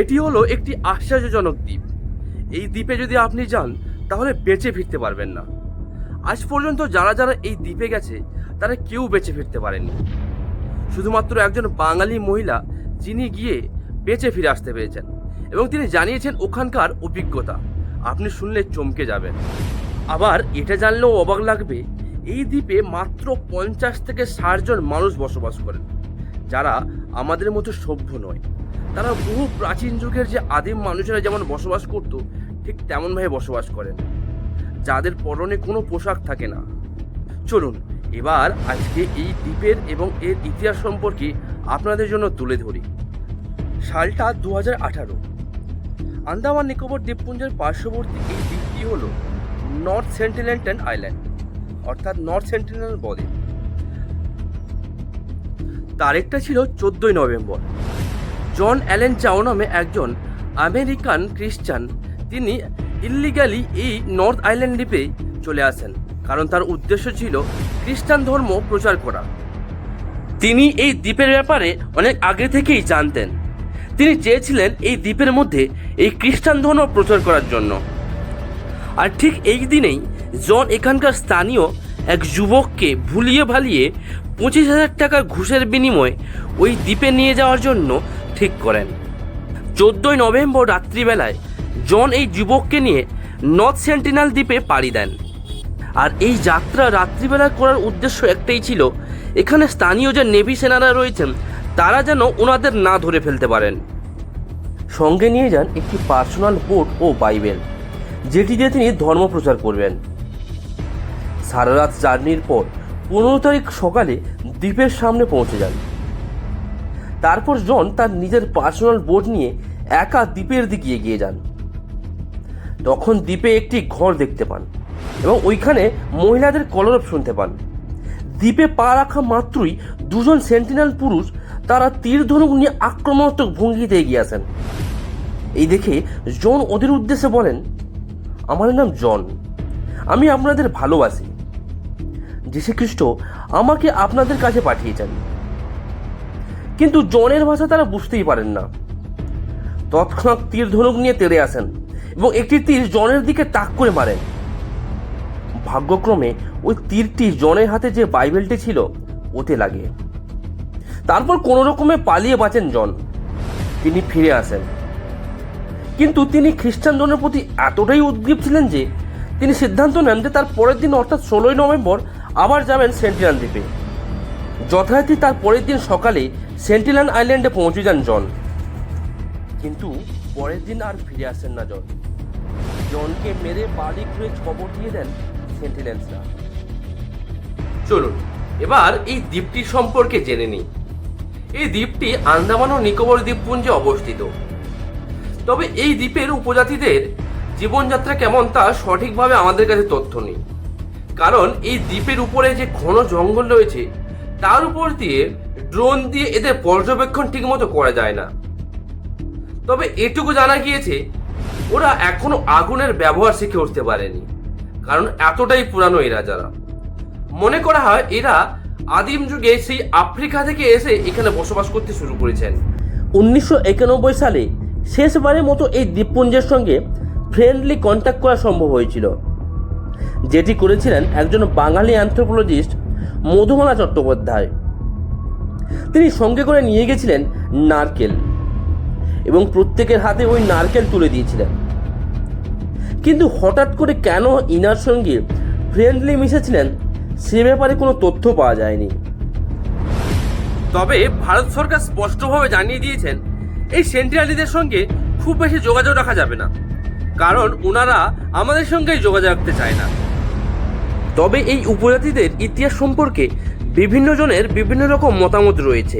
এটি হলো একটি আশ্চর্যজনক দ্বীপ। এই দ্বীপে যদি আপনি যান, তাহলে বেঁচে ফিরতে পারবেন না। আজ পর্যন্ত যারা যারা এই দ্বীপে গেছে, তারা কেউ বেঁচে ফিরতে পারেনি। শুধুমাত্র একজন বাঙালি মহিলা, যিনি গিয়ে বেঁচে ফিরে আসতে পেরেছেন এবং তিনি জানিয়েছেন ওখানকার অভিজ্ঞতা। আপনি শুনলে চমকে যাবেন। আবার এটা জানলেও অবাক লাগবে, এই দ্বীপে মাত্র পঞ্চাশ থেকে ষাট জন মানুষ বসবাস করেন, যারা আমাদের মতো সভ্য নয়। তারা বহু প্রাচীন যুগের যে আদিম মানুষেরা যেমন বসবাস করত, ঠিক তেমনভাবে বসবাস করেন। যাদের পরনে কোনো পোশাক থাকে না। চলুন, এবার আজকে এই দ্বীপের এবং এর ইতিহাস সম্পর্কে আপনাদের জন্য তুলে ধরি। সালটা দু হাজার আঠারো। আন্দামান নিকোবর দ্বীপপুঞ্জের পার্শ্ববর্তী এই দ্বীপটি হল নর্থ সেন্টিনেন্টাল আইল্যান্ড, অর্থাৎ নর্থ সেন্টিনেন্টাল বদ্বীপ তারিখটা ছিল চোদ্দোই নভেম্বর। জন অ্যালেন চাও নামে একজন আমেরিকান খ্রিস্টান। তিনি ইল্লিগালি এই নর্থ আইল্যান্ড দ্বীপে চলে আসেন, কারণ তার উদ্দেশ্য ছিল খ্রিস্টান ধর্ম প্রচার করা। তিনি এই দ্বীপের ব্যাপারে অনেক আগে থেকেই জানতেন। তিনি চেয়েছিলেন এই দ্বীপের মধ্যে এই খ্রিস্টান ধর্ম প্রচার করার জন্য। আর ঠিক এই দিনেই জন এখানকার স্থানীয় এক যুবককে ভুলিয়ে ভালিয়ে পঁচিশ হাজার টাকার ঘুষের বিনিময়ে ওই দ্বীপে নিয়ে যাওয়ার জন্য ঠিক করেন। চোদ্দোই নভেম্বর রাত্রিবেলায় জন এই যুবককে নিয়ে নর্থ সেন্টিনাল দ্বীপে পাড়ি দেন। আর এই যাত্রা রাত্রিবেলা করার উদ্দেশ্য একটাই ছিল, এখানে স্থানীয় যে নেভি সেনারা রয়েছেন, তারা যেন ওনাদের না ধরে ফেলতে পারেন। সঙ্গে নিয়ে যান একটি পার্সোনাল বোট ও বাইবেল, যেটি দিয়ে তিনি ধর্ম প্রচার করবেন। সারা রাত জার্নির পর পনেরো তারিখ সকালে দ্বীপের সামনে পৌঁছে যান। তারপর জন তার নিজের পার্সোনাল বোট নিয়ে একা দ্বীপের দিকে এগিয়ে যান। তখন দ্বীপে একটি ঘর দেখতে পান এবং ওইখানে মহিলাদের কলরব শুনতে পান। দ্বীপে পা রাখা মাত্রই দুজন সেন্টিনাল পুরুষ তারা তীর ধনুক নিয়ে আক্রমণাত্মক ভঙ্গিতে এগিয়ে আসেন। এই দেখে জন ওদের উদ্দেশ্যে বলেন, আমার নাম জন। আমি আপনাদের ভালোবাসি। যীশুখ্রিস্ট আমাকে আপনাদের কাছে পাঠিয়েছেন। কিন্তু জনের ভাষা তারা বুঝতেই পারেন না। তৎক্ষণাৎ তীর ধনুক নিয়ে তেড়ে আসেন এবং একটি তীর জনের দিকে তাক করে মারেন। ভাগ্যক্রমে ওই তীরটি জনের হাতে যে বাইবেলটি ছিল, ওতে লাগে। তারপর কোনো রকমে পালিয়ে বাঁচেন জন। তিনি ফিরে আসেন। কিন্তু তিনি খ্রিস্টান জনের প্রতি এতটাই উদ্গ্রীব ছিলেন যে, তিনি সিদ্ধান্ত নেন যে তার পরের দিন, অর্থাৎ ষোলোই নভেম্বর, আবার যাবেন সেন্টিনাল দ্বীপে। যথারীতি তার পরের দিন সকালে সেন্টিনাল আইল্যান্ডে পৌঁছে যান জন। কিন্তু পরের দিন আর ফিরে আসেন না জন। জনকে মেরে বাড়ি ঘুরে খবর দিয়ে দেন সেন্টিনেন্সরা চলুন, এবার এই দ্বীপটি সম্পর্কে জেনে নিই। এই দ্বীপটি আন্দামান ও নিকোবর দ্বীপপুঞ্জে অবস্থিত। তবে এই দ্বীপের উপজাতিদের জীবনযাত্রা কেমন তা সঠিকভাবে আমাদের কাছে তথ্য নেই। কারণ এই দ্বীপের উপরে যে ঘন জঙ্গল রয়েছে, তার উপর দিয়ে ড্রোন দিয়ে এদের পর্যবেক্ষণ ঠিকমতো করা যায় না। তবে এটুকু জানা গিয়েছে, ওরা এখনও আগুনের ব্যবহার শিখে উঠতে পারেনি, কারণ এতটাই পুরানো এরা যারা। মনে করা হয় এরা আদিম যুগে সেই আফ্রিকা থেকে এসে এখানে বসবাস করতে শুরু করেছেন। উনিশশো একানব্বই সালে শেষবারের মতো এই দ্বীপপুঞ্জের সঙ্গে ফ্রেন্ডলি কন্ট্যাক্ট করা সম্ভব হয়েছিল, যেটি করেছিলেন একজন বাঙালি অ্যান্থ্রোপোলজিস্ট মধুমালা চট্টোপাধ্যায়। তিনি সঙ্গে করে নিয়ে গেছিলেন নারকেল এবং প্রত্যেকের হাতে ওই নারকেল তুলে দিয়েছিলেন। কিন্তু হঠাৎ করে কেন ইনার সঙ্গে ফ্রেন্ডলি মিশেছিলেন সে ব্যাপারে কোনো তথ্য পাওয়া যায়নি। তবে ভারত সরকার স্পষ্টভাবে জানিয়ে দিয়েছেন, এই সেন্টিনালিদের সঙ্গে খুব বেশি যোগাযোগ রাখা যাবে না, কারণ ওনারা আমাদের সঙ্গেই যোগাযোগ রাখতে চায় না। তবে এই উপজাতিদের ইতিহাস সম্পর্কে বিভিন্ন জনের বিভিন্ন রকম মতামত রয়েছে।